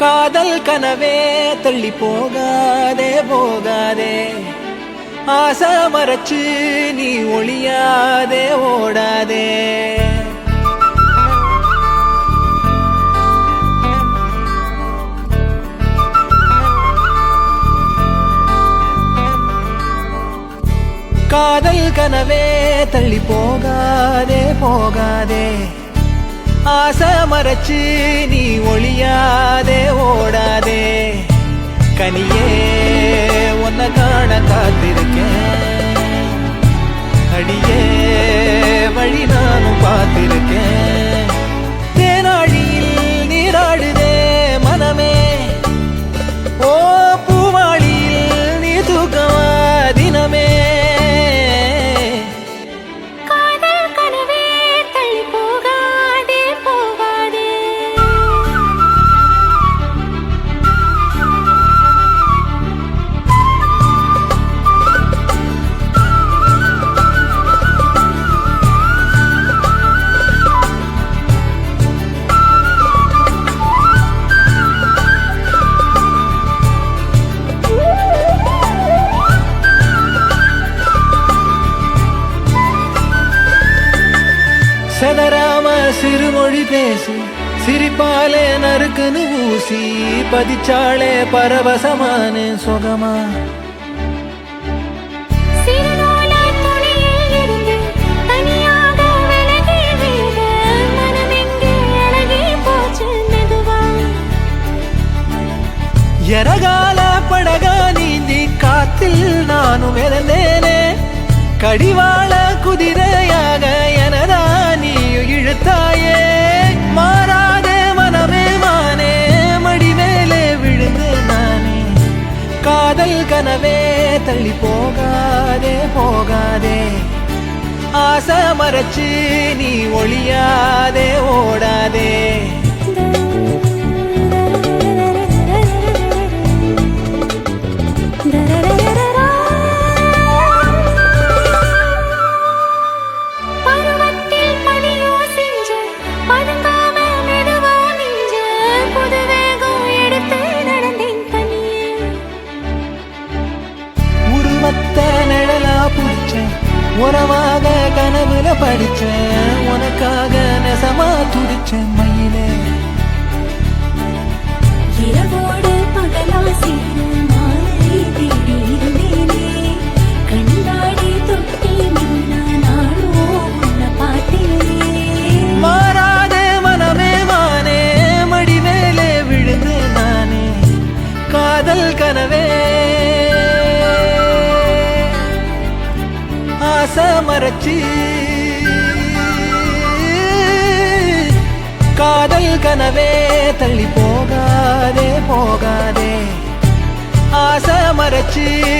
காதல் கனவே தள்ளி போகாதே போகாதே. ஆசை மறைச்சு நீ ஒளியாதே ஓடாதே. காதல் கனவே தள்ளி போகாதே போகாதே. ஆசை மறைச்சு நீ ஒளியாதே ஓடாதே. கனியே உன்னை காண காத்திருக்கேன் செதறாம சிறுமொழி பேசி சிரிப்பாலே நறுக்குன்னு ஊசி பதிச்சாளே பரவசமான சுகமா. எரகால படகா நீந்தி காத்தில் நானும் மிதந்தேனே கடிவாள கனவே தள்ளி போகாதே போகாதே ஆசை மறைச்சு நீ ஒளியாதே ஓடாதே உறவாக கனவுல படிச்சேன். உனக்காக நெசமா துடிச்சேன். மறைச்சு. காதல் கனவே தள்ளி போகாதே போகாதே. ஆசை மறைச்சி.